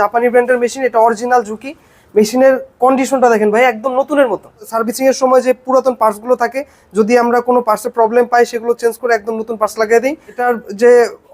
জাপানি ব্র্যান্ডের মেশিন, এটা অরিজিনাল ঝুঁকি। মেশিনের কন্ডিশনটা দেখেন ভাই, একদম নতুনের মতো। সার্ভিসিং এর সময় যে পুরাতন পার্টসগুলো থাকে, যদি আমরা কোনো পার্টসের প্রবলেম পাই, সেগুলো চেঞ্জ করে একদম নতুন পার্টস লাগিয়ে দিই। এটার যে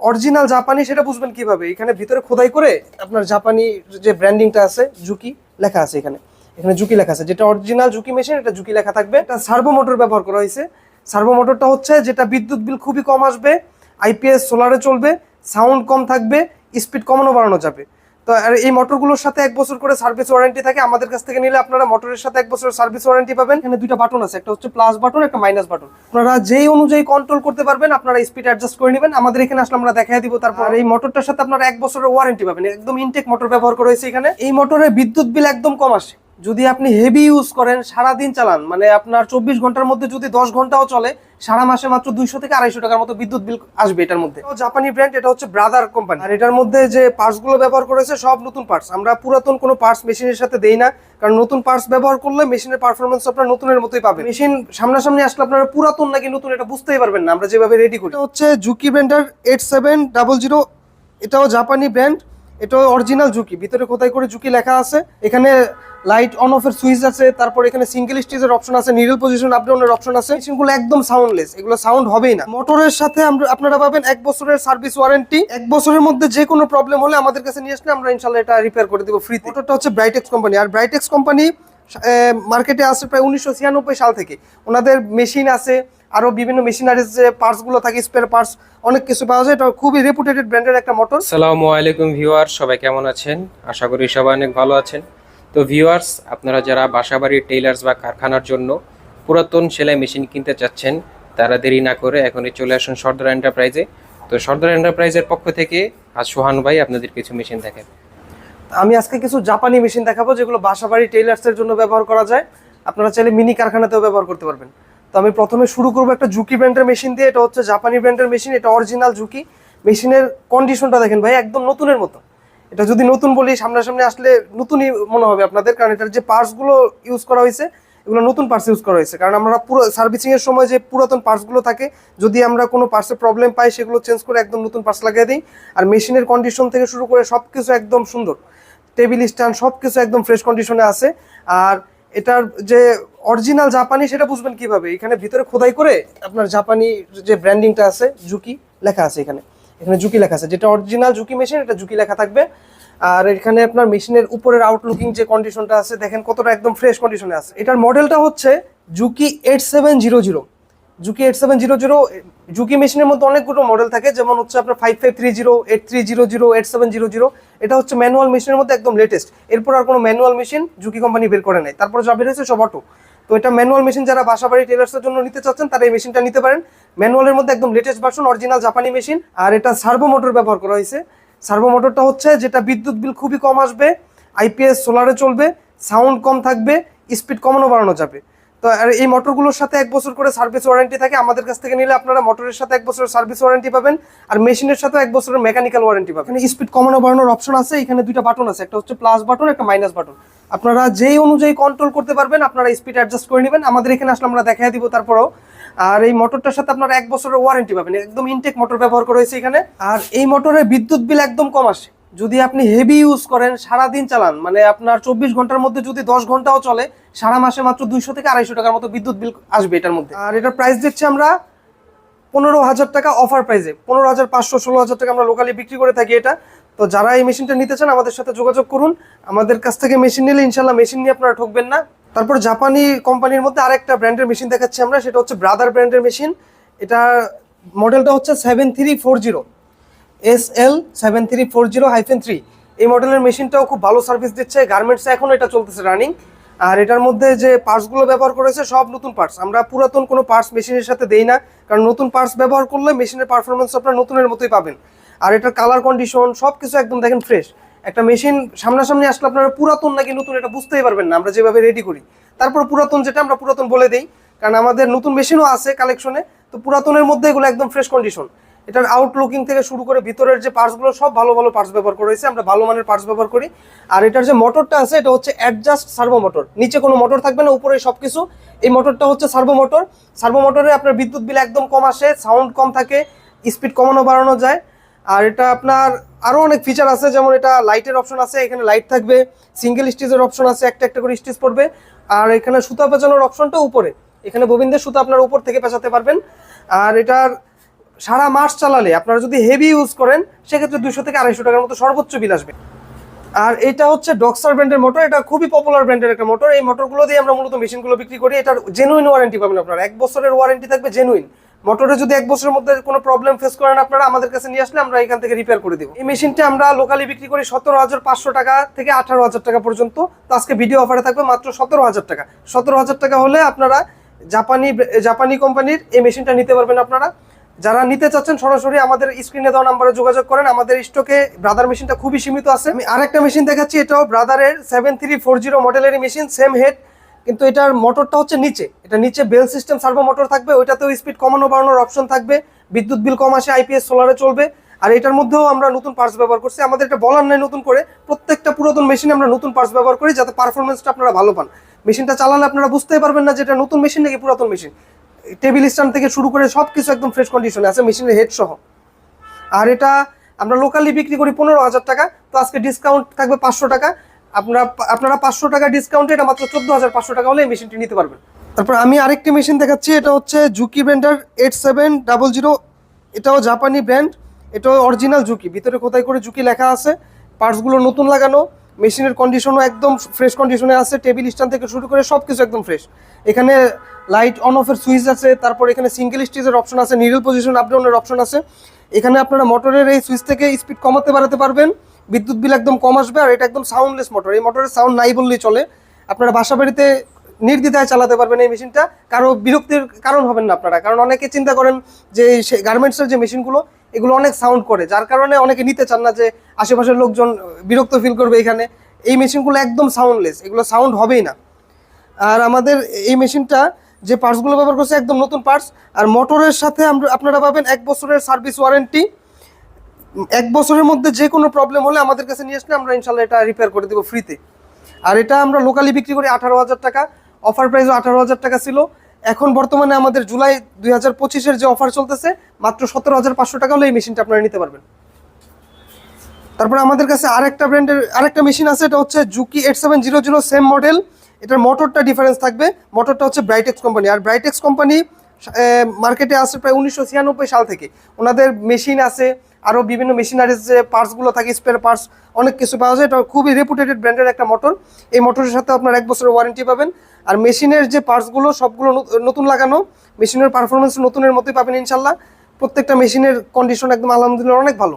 অরিজিনাল জাপানি, সেটা বুঝবেন কীভাবে? এখানে ভিতরে খোদাই করে আপনার জাপানি যে ব্র্যান্ডিংটা আছে, ঝুঁকি লেখা আছে এখানে। এখানে ঝুঁকি লেখা আছে। যেটা অরিজিনাল ঝুঁকি মেশিন এটা ঝুঁকি লেখা থাকবে। এটা সার্ভো মোটর ব্যবহার করা হয়েছে। সার্ভো মোটরটা হচ্ছে, যেটা বিদ্যুৎ বিল খুবই কম আসবে আইপিএস সোলারে চলবে সাউন্ড কম থাকবে স্পিড কমানো বাড়ানো যাবে। তো আর এই মোটরগুলোর সাথে এক বছর করে সার্ভিস ওয়ারেন্টি থাকে। আমাদের কাছ থেকে নিলে আপনারা মোটরের সাথে এক বছরের সার্ভিস ওয়ারেন্টি পাবেন। এখানে দুইটা বাটন আছে একটা হচ্ছে প্লাস বাটন একটা মাইনাস বাটন আপনারা যেই অনুযায়ী কন্ট্রোল করতে পারবেন আপনারা স্পিড অ্যাডজাস্ট করে নেবেন। আমাদের এখানে আসলে আমরা দেখাই দিব তারপর আর এই মোটরটার সাথে আপনারা এক বছরের ওয়ারেন্টি পাবেন। একদম ইনটেক মোটর ব্যবহার করা হয়েছে এখানে। এই মোটরের বিদ্যুৎ বিল একদম কম আসে। যদি আপনি হেভি ইউজ করেন সারা দিন চালান মানে আপনার চব্বিশ ঘণ্টার মধ্যে যদি দশ ঘন্টাও চলে, সারা মাসে মাত্র দুইশো থেকে আড়াইশো টাকার মতো বিদ্যুৎ বিল আসবে এটার মধ্যে। জাপানি ব্র্যান্ড এটা হচ্ছে ব্রাদার কোম্পানি আর এটার মধ্যে যে পার্টসগুলো ব্যবহার করেছে, সব নতুন পার্টস আমরা পুরাতন কোনো পার্টস মেশিনের সাথে দেই না, কারণ নতুন পার্টস ব্যবহার করলে মেশিনের পারফরমেন্স আপনার নতুনের মতোই পাবেন মেশিন সামনাসামনি আসলে আপনারা পুরাতন নাকি নতুন এটা বুঝতেই পারবেন না, আমরা যেভাবে রেডি করি। হচ্ছে জুকি ব্র্যান্ডার এইট সেভেন ডাবল জিরো এটাও জাপানি ব্র্যান্ড এটাও অরিজিনাল ঝুঁকি ভিতরে কোথায় করে ঝুঁকি লেখা আছে, এখানে লাইট অন অফের সুইচ আছে, তারপর এখানে সিঙ্গেল স্টেজের অপশন আছে নিডল পজিশন আপ ডাউনের অপশন আছে। মেশিনগুলো একদম সাউন্ডলেস এগুলো সাউন্ড হবেই না। মোটরের সাথে আমরা, আপনারা পাবেন এক বছরের সার্ভিস ওয়ারেন্টি এক বছরের মধ্যে যে কোনো প্রবলেম হলে আমাদের কাছে নিয়ে আসলে আমরা ইনশাল্লাহ এটা রিপেয়ার করে দেবো ফ্রিতে মোটরটা হচ্ছে ব্রাইটেক্স কোম্পানি আর ব্রাইটেক্স কোম্পানি মার্কেটে আসছে প্রায় উনিশশো ছিয়ানব্বই সাল থেকে। ওনাদের মেশিন আছে আরও বিভিন্ন মেশিনারিজ যে পার্টসগুলো থাকে স্পেয়ার পার্টস অনেক কিছু পাওয়া যায়। এটা খুবই রেপুটেটেড ব্র্যান্ডের একটা মোটর আসসালামু আলাইকুম ভিউয়ার, সবাই কেমন আছেন? আশা করি সবাই অনেক ভালো আছেন। তো ভিউয়ার্স আপনারা যারা বাসাবাড়ির টেইলার্স বা কারখানার জন্য পুরাতন সেলাই মেশিন কিনতে চাচ্ছেন, তারা দেরি না করে এখনই চলে আসুন সর্দার এন্টারপ্রাইজে তো সর্দার এন্টারপ্রাইজের পক্ষ থেকে আজ সোহান ভাই আপনাদের কিছু মেশিন দেখেন। আমি আজকে কিছু জাপানি মেশিন দেখাবো, যেগুলো বাসাবাড়ি টেইলার্সের জন্য ব্যবহার করা যায়। আপনারা চাইলে মিনি কারখানাতেও ব্যবহার করতে পারবেন। তো আমি প্রথমে শুরু করব একটা ঝুঁকি ব্র্যান্ডের মেশিন দিয়ে। এটা হচ্ছে জাপানি ব্র্যান্ডের মেশিন এটা অরিজিনাল ঝুঁকি। মেশিনের কন্ডিশনটা দেখেন ভাই, একদম নতুনের মতো। এটা যদি নতুন বলি, সামনাসামনি আসলে নতুনই মনে হবে আপনাদের, কারণ এটার যে পার্টসগুলো ইউজ করা হয়েছে, এগুলো নতুন পার্টস ইউজ করা হয়েছে। কারণ আমরা পুরো সার্ভিসিং এর সময় যে পুরাতন পার্টসগুলো থাকে, যদি আমরা কোনো পার্টসের প্রবলেম পাই, সেগুলো চেঞ্জ করে একদম নতুন পার্টস লাগিয়ে দিই। আর মেশিনের কন্ডিশন থেকে শুরু করে সব কিছু একদম সুন্দর। টেবিল স্ট্যান্ড সব কিছু একদম ফ্রেশ কন্ডিশনে আছে। আর এটার যে অরিজিনাল জাপানি, সেটা বুঝবেন কীভাবে? এখানে ভিতরে খোদাই করে আপনার জাপানি যে ব্র্যান্ডিংটা আছে জুকি লেখা আছে এখানে। এখানে ঝুঁকি লেখা আছে। যেটা অরিজিনাল ঝুঁকি মেশিন এটা ঝুঁকি লেখা থাকবে। আর এখানে আপনার মেশিনের উপরের আউটলুকিং যে কন্ডিশনটা আছে, দেখেন কতটা একদম ফ্রেশ কন্ডিশনে আছে। এটার মডেলটা হচ্ছে Juki eight seven zero zero Juki eight seven zero zero Juki মেশিনের মধ্যে অনেকগুলো মডেল থাকে। যেমন হচ্ছে আপনার five five three zero eight three zero zero eight seven zero zero এটা হচ্ছে ম্যানুয়াল মেশিনের মধ্যে একদম লেটেস্ট এরপর আর কোনো ম্যানুয়াল মেশিন জুকি কোম্পানি বের করে নেয় তারপর যা বের হয়েছে সব অটো তো এটা ম্যানুয়াল মেশিন যারা বাসাবাড়ি টেলার্সের জন্য নিতে চাচ্ছেন, তারা এই মেশিনটা নিতে পারেন। ম্যানুয়ালের মধ্যে একদম লেটেস্ট ভার্সন অরিজিনাল জাপানি মেশিন আর এটা সার্ভো মোটর ব্যবহার করা হয়েছে। সার্ভো মোটরটা হচ্ছে যেটা বিদ্যুৎ বিল খুবই কম আসবে আইপিএস সোলারে চলবে সাউন্ড কম থাকবে স্পিড কমানো বাড়ানো যাবে। তো আর এই মোটরগুলোর সাথে এক বছর করে সার্ভিস ওয়ারেন্টি থাকে। আমাদের কাছ থেকে নিলে আপনারা মোটরের সাথে এক বছরের সার্ভিস ওয়ারেন্টি পাবেন আর মেশিনের সাথে এক বছরের মেকানিক্যাল ওয়ারেন্টি পাবেন। এখানে স্পিড কমানো বাড়ানোর অপশন আছে, এখানে দুইটা বাটন আছে, একটা হচ্ছে প্লাস বাটন একটা মাইনাস বাটন আপনারা যেই অনুযায়ী কন্ট্রোল করতে পারবেন, আপনারা স্পিড অ্যাডজাস্ট করে নেবেন। আমাদের এখানে আসলে আমরা দেখাই দিব তারপরেও। আর এই মোটরটার সাথে আপনারা এক বছরের ওয়ারেন্টি পাবেন। একদম ইনটেক মোটর ব্যবহার করা হয়েছে এখানে। আর এই মোটরের বিদ্যুৎ বিল একদম কম আসে। যদি আপনি হেভি ইউজ করেন সারা দিন চালান মানে আপনার চব্বিশ ঘণ্টার মধ্যে যদি দশ ঘন্টাও চলে, সারা মাসে মাত্র দুইশো থেকে আড়াইশো টাকার মতো বিদ্যুৎ বিল আসবে এটার মধ্যে। আর এটার প্রাইস দিচ্ছি আমরা পনেরো হাজার টাকা অফার প্রাইসে পনেরো হাজার পাঁচশো ষোলো হাজার টাকা আমরা লোকালি বিক্রি করে থাকি এটা। তো যারা এই মেশিনটা নিতে চান, আমাদের সাথে যোগাযোগ করুন। আমাদের কাছ থেকে মেশিন নিলে ইনশাল্লাহ মেশিন নিয়ে আপনারা ঠকবেন না। তারপর জাপানি কোম্পানির মধ্যে আরেকটা ব্র্যান্ডের মেশিন দেখাচ্ছি আমরা, সেটা হচ্ছে ব্রাদার ব্র্যান্ডের মেশিন এটা মডেলটা হচ্ছে seven three four zero S L seven three four zero hyphen three এই মডেলের মেশিনটাও খুব ভালো সার্ভিস দিচ্ছে গার্মেন্টসে এখন এটা চলতেছে রানিং আর এটার মধ্যে যে পার্টসগুলো ব্যবহার করেছে, সব নতুন পার্টস আমরা পুরাতন কোনো পার্টস মেশিনের সাথে দেই না, কারণ নতুন পার্টস ব্যবহার করলে মেশিনের পারফরমেন্স আপনার নতুনের মতোই পাবেন। আর এটার কালার কন্ডিশন সব কিছু একদম দেখেন ফ্রেশ একটা মেশিন সামনাসামনি আসলে আপনারা পুরাতন নাকি নতুন, এটা বুঝতেই পারবেন না, আমরা যেভাবে রেডি করি। তারপর পুরাতন যেটা, আমরা পুরাতন বলে দিই। কারণ আমাদের নতুন মেশিনও আছে কালেকশনে তো পুরাতনের মধ্যে এগুলো একদম ফ্রেশ কন্ডিশন এটার আউটলুকিং থেকে শুরু করে ভিতরের যে পার্টসগুলো সব ভালো ভালো পার্টস ব্যবহার করেছে আমরা ভালো মানের পার্টস ব্যবহার করি। আর এটার যে মোটরটা আছে, এটা হচ্ছে অ্যাডজাস্ট সার্ভো মোটর নিচে কোনো মোটর থাকবে না, উপরে সব কিছু এই মোটরটা হচ্ছে সার্ভো মোটর সার্ভো মোটরে আপনার বিদ্যুৎ বিল একদম কম আসে সাউন্ড কম থাকে স্পিড কমানো বাড়ানো যায়। আর এটা আপনার আরও অনেক ফিচার আছে, যেমন এটা লাইটের অপশন আছে, এখানে লাইট থাকবে সিঙ্গেল স্টিচের অপশন আছে, একটা একটা করে স্টিচ পড়বে। আর এখানে সুতা পেঁচানোর অপশনটা উপরে। এখানে ববিনদের সুতা আপনার উপর থেকে পেঁচাতে পারবেন। আর এটার সারা মাস চালালে আপনারা যদি হেভি ইউজ করেন, সেক্ষেত্রে দুশো থেকে আড়াইশো টাকার মতো সর্বোচ্চ বিল আসবে। আর এটা হচ্ছে ডক্সার ব্র্যান্ডের মোটর এটা খুবই পপুলার ব্র্যান্ডের একটা মোটর এই মোটরগুলো দিয়ে আমরা মূলত মেশিনগুলো বিক্রি করি। এটার জেনুইন ওয়ারেন্টি পাবেন আপনারা। এক বছরের ওয়ারেন্টি থাকবে জেনুইন মোটরে যদি এক বছরের মধ্যে কোনো প্রবলেম ফেস করেন আপনারা, আমাদের কাছে নিয়ে আসলে আমরা এখান থেকে রিপেয়ার করে দেবো। এই মেশিনটা আমরা লোকালি বিক্রি করি সতেরো হাজার পাঁচশো টাকা থেকে আঠারো হাজার টাকা পর্যন্ত। তো আজকে ভিডিও অফারে থাকবে মাত্র সতেরো হাজার টাকা। সতেরো হাজার টাকা হলে আপনারা জাপানি জাপানি কোম্পানির এই মেশিনটা নিতে পারবেন আপনারা। যারা নিতে চাচ্ছেন, সরাসরি আমাদের স্ক্রিনে দেওয়া নাম্বারে যোগাযোগ করেন। আমাদের স্টকে ব্রাদার মেশিনটা খুবই সীমিত আছে। আমি আরেকটা মেশিন দেখাচ্ছি, এটাও ব্রাদারের সেভেন থ্রি ফোর জিরো মডেলের মেশিন সেম হেড কিন্তু এটার মোটরটা হচ্ছে নিচে। এটা নিচে বেল সিস্টেম সার্ভো মোটর থাকবে, ওইটাতেও স্পিড কমানো বাড়ানোর অপশন থাকবে। বিদ্যুৎ বিল কম আসে আইপিএস সোলারে চলবে। আর এটার মধ্যেও আমরা নতুন পার্টস ব্যবহার করছি। আমাদের এটা বলার নাই নতুন করে, প্রত্যেকটা পুরাতন মেশিনে আমরা নতুন পার্টস ব্যবহার করি, যাতে পারফরমেন্সটা আপনারা ভালো পান। মেশিনটা চালালে আপনারা বুঝতেই পারবেন না যে এটা নতুন মেশিন নাকি পুরাতন মেশিন টেবিল স্ট্যান্ড থেকে শুরু করে সব কিছু একদম ফ্রেশ কন্ডিশনে আছে, মেশিনের হেড সহ। আর এটা আমরা লোকালি বিক্রি করি পনেরো হাজার টাকা, তো আজকে ডিসকাউন্ট থাকবে পাঁচশো টাকা। আপনারা আপনারা পাঁচশো টাকা ডিসকাউন্টে এটা মাত্র চোদ্দ হাজার পাঁচশো টাকা হলে এই মেশিনটি নিতে পারবেন। তারপর আমি আরেকটি মেশিন দেখাচ্ছি, এটা হচ্ছে জুকি ব্র্যান্ডার এইট সেভেন ডাবল জিরো এটাও জাপানি ব্র্যান্ড এটাও অরিজিনাল জুকি ভিতরে কোথায় করে জুকি লেখা আছে পার্টসগুলো নতুন লাগানো মেশিনের কন্ডিশনও একদম ফ্রেশ কন্ডিশনে আছে, টেবিল স্ট্যান্ড থেকে শুরু করে সব কিছু একদম ফ্রেশ এখানে লাইট অন অফের সুইচ আছে, তারপর এখানে সিঙ্গেল স্টিচের অপশন আছে নিডল পজিশন আপ ডাউনের অপশন আছে। এখানে আপনারা মোটরের এই সুইচ থেকে স্পিড কমাতে বাড়াতে পারবেন। বিদ্যুৎ বিল একদম কম আসবে আর এটা একদম সাউন্ডলেস মোটর এই মোটরের সাউন্ড নাই বললেই চলে। আপনারা বাসা বাড়িতে নির্দ্বিধায় চালাতে পারবেন এই মেশিনটা কারও বিরক্তির কারণ হবেন না আপনারা, কারণ অনেকে চিন্তা করেন যে গার্মেন্টসের যে মেশিনগুলো এগুলো অনেক সাউন্ড করে, যার কারণে অনেকে নিতে চান না যে আশেপাশের লোকজন বিরক্ত ফিল করবে এখানে। এই মেশিনগুলো একদম সাউন্ডলেস এগুলো সাউন্ড হবেই না। আর আমাদের এই মেশিনটা যে পার্টসগুলো ব্যবহার করছে, একদম নতুন পার্টস। আর মোটরের সাথে আপনারা পাবেন এক বছরের সার্ভিস ওয়ারেন্টি। এক বছরের মধ্যে যে কোনো প্রবলেম হলে আমাদের কাছে নিয়ে আসলে আমরা ইনশাল্লাহ এটা রিপেয়ার করে দেবো ফ্রিতে আর এটা আমরা লোকালি বিক্রি করি আঠারো হাজার টাকা। অফার প্রাইসও আঠারো হাজার টাকা ছিল। এখন বর্তমানে আমাদের জুলাই দুই হাজার পঁচিশের যে অফার চলতেছে, মাত্র সতেরো হাজার পাঁচশো টাকা হলে এই মেশিনটা আপনারা নিতে পারবেন। তারপরে আমাদের কাছে আরেকটা ব্র্যান্ডের আরেকটা মেশিন আছে, এটা হচ্ছে Juki eight seven zero zero same model এটার মোটরটা ডিফারেন্স থাকবে। মোটরটা হচ্ছে ব্রাইটেক্স কোম্পানি আর ব্রাইটেক্স কোম্পানি মার্কেটে আসে প্রায় উনিশশো ছিয়ানব্বই সাল থেকে। ওনাদের মেশিন আছে আরও বিভিন্ন মেশিনারিজ যে পার্টসগুলো থাকে স্পেয়ার পার্টস অনেক কিছু পাওয়া যায়। এটা খুবই রেপুটেটেড ব্র্যান্ডের একটা মোটর এই মোটরের সাথে আপনার এক বছরের ওয়ারেন্টি পাবেন। আর মেশিনের যে পার্টসগুলো সবগুলো নতুন লাগানো মেশিনের পারফরমেন্স নতুনের মতোই পাবেন ইনশাল্লাহ। প্রত্যেকটা মেশিনের কন্ডিশন একদম আলহামদুলিল্লাহ অনেক ভালো।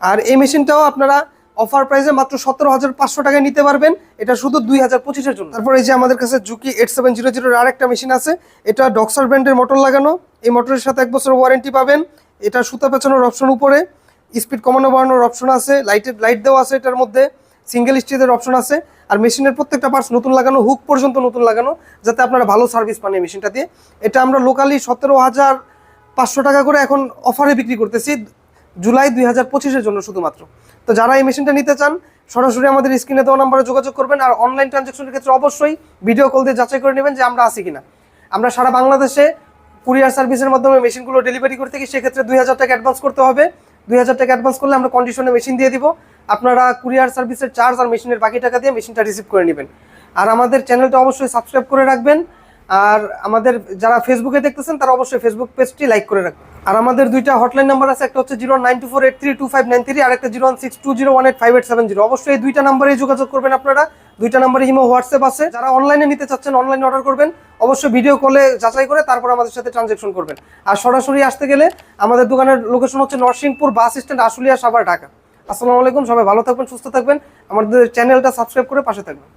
আর এই মেশিনটাও আপনারা অফার প্রাইসে মাত্র সতেরো হাজার পাঁচশো টাকায় নিতে পারবেন। এটা শুধু দুই হাজার পঁচিশের জন্য। তারপর এই যে আমাদের কাছে জুকি এইট সেভেন জিরো জিরোর আরেকটা মেশিন আছে, এটা ডক্সার ব্র্যান্ডের মোটর লাগানো। এই মোটরের সাথে এক বছর ওয়ারেন্টি পাবেন। এটা সুতা পেঁচানোর অপশন উপরে। স্পিড কমানো বাড়ানোর অপশন আছে। লাইটের লাইট দেওয়া আছে এটার মধ্যে। সিঙ্গেল স্টিচের অপশন আছে। আর মেশিনের প্রত্যেকটা পার্টস নতুন লাগানো হুক পর্যন্ত নতুন লাগানো, যাতে আপনারা ভালো সার্ভিস পান এই মেশিনটা দিয়ে। এটা আমরা লোকালি সতেরো হাজার পাঁচশো টাকা করে এখন অফারে বিক্রি করতেছি। জুলাই দুই হাজার পঁচিশের জন্য শুধুমাত্র। তো যারা এই মেশিনটা নিতে চান, সরাসরি আমাদের স্ক্রিনে দেওয়া নাম্বারে যোগাযোগ করবেন আর অনলাইন ট্রানজ্যাকশনের ক্ষেত্রে অবশ্যই ভিডিও কল দিয়ে যাচাই করে নেবেন যে আমরা আছি কিনা। আমরা সারা বাংলাদেশে কুরিয়ার সার্ভিসের মাধ্যমে মেশিনগুলো ডেলিভারি করতে গিয়ে সেক্ষেত্রে দুই হাজার টাকা অ্যাডভান্স করতে হবে। দুই হাজার টাকা অ্যাডভান্স করলে আমরা কন্ডিশনে মেশিন দিয়ে দিব। আপনারা কুরিয়ার সার্ভিসের চার্জ আর মেশিনের বাকি টাকা দিয়ে মেশিনটা রিসিভ করে নেবেন। আর আমাদের চ্যানেলটা অবশ্যই সাবস্ক্রাইব করে রাখবেন। আর আমাদের যারা ফেসবুকে দেখতেছেন, তারা অবশ্যই ফেসবুক পেজটি লাইক করে রাখবেন। আর আমাদের দুইটা হটলাইন নাম্বার আছে, একটা হচ্ছে zero nine two four eight three two five nine three আর একটা zero one six two zero one eight five eight seven zero. অবশ্যই এই দুইটা নাম্বারে যোগাযোগ করবেন আপনারা। দুইটা নাম্বারে হিমো হোয়াটসঅ্যাপ আছে। যারা অনলাইনে নিতে চাচ্ছেন অনলাইনে অর্ডার করবেন। অবশ্যই ভিডিও কলে যাচাই করে তারপর আমাদের সাথে ট্রানজেকশন করবেন। আর সরাসরি আসতে গেলে আমাদের দোকানের লোকেশন হচ্ছে নরসিংপুর বাস স্ট্যান্ড, আশুলিয়া, সাভার, ঢাকা। আসসালামু আলাইকুম, সবাই ভালো থাকবেন, সুস্থ থাকবেন। আমাদের চ্যানেলটা সাবস্ক্রাইব করে পাশে থাকবেন।